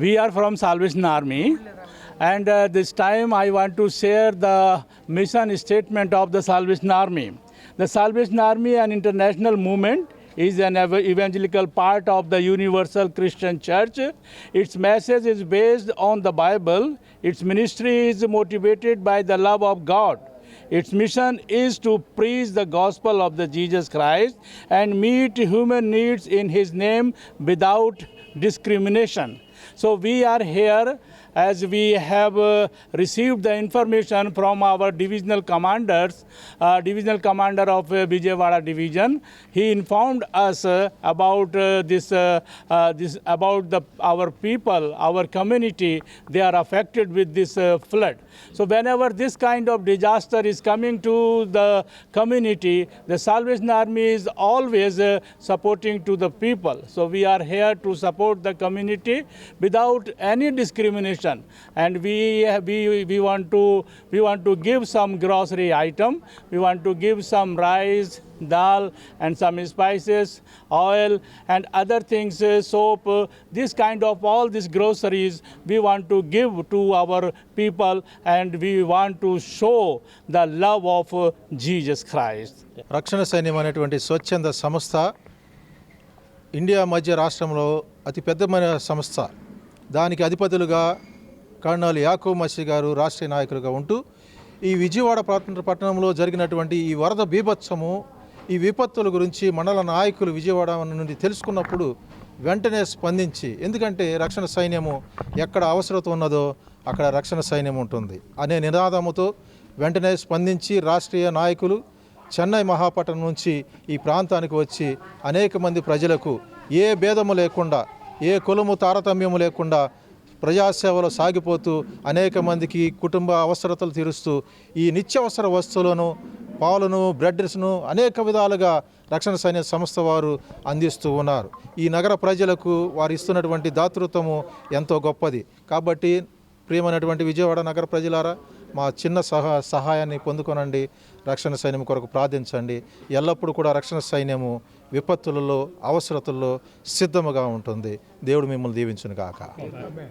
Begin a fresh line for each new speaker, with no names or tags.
We are from Salvation Army, and uh, this time I want to share the mission statement of the Salvation Army. The Salvation Army, an international movement, is an evangelical part of the Universal Christian Church. Its message is based on the Bible. Its ministry is motivated by the love of God. Its mission is to preach the gospel of the Jesus Christ and meet human needs in his name without discrimination. So we are here as we have uh, received the information from our divisional commanders, uh, divisional commander of uh, Vijayawada division. He informed us uh, about uh, this, uh, uh, this about the our people, our community. They are affected with this uh, flood. So whenever this kind of disaster is coming to the community, the Salvation Army is always uh, supporting to the people. So we are here to support the community without any discrimination, and we we we want to we want to give some grocery item. We want to give some rice, dal, and some spices, oil, and other things, soap. this kind of all these groceries we want to give to our people, and we want to show the love of Jesus Christ.
రక్షణ సైన్యం అనేటువంటి స్వచ్ఛంద సంస్థ India మధ్య రాష్ట్రంలో అతి పెద్దమైన సంస్థ దానికి అధిపతులుగా కర్నల్ యాకూబ్ మసీ గారు రాష్ట్రీయ నాయకులుగా ఉంటూ ఈ విజయవాడ పట్టణంలో జరిగినటువంటి ఈ వరద బీభత్సము ఈ విపత్తుల గురించి మండల నాయకులు విజయవాడ నుండి తెలుసుకున్నప్పుడు వెంటనే స్పందించి ఎందుకంటే రక్షణ సైన్యము ఎక్కడ అవసరత ఉన్నదో అక్కడ రక్షణ సైన్యం ఉంటుంది అనే నినాదముతో వెంటనే స్పందించి రాష్ట్రీయ నాయకులు చెన్నై మహాపట్నం నుంచి ఈ ప్రాంతానికి వచ్చి అనేక మంది ప్రజలకు ఏ భేదము లేకుండా ఏ కులము తారతమ్యము లేకుండా ప్రజాసేవలో సాగిపోతూ అనేక మందికి కుటుంబ అవసరతలు తీరుస్తూ ఈ నిత్యావసర వస్తువులను పాలను బ్రెడ్స్ను అనేక విధాలుగా రక్షణ సైన్య సంస్థ వారు అందిస్తూ ఉన్నారు. ఈ నగర ప్రజలకు వారు ఇస్తున్నటువంటి దాతృత్వము ఎంతో గొప్పది. కాబట్టి ప్రియమైనటువంటి విజయవాడ నగర ప్రజలారా మా చిన్న సహా సహాయాన్ని పొందుకొనండి. రక్షణ సైన్యం కొరకు ప్రార్థించండి. ఎల్లప్పుడూ కూడా రక్షణ సైన్యము విపత్తులలో అవసరతల్లో సిద్ధముగా ఉంటుంది. దేవుడు మిమ్మల్ని దీవించును గాక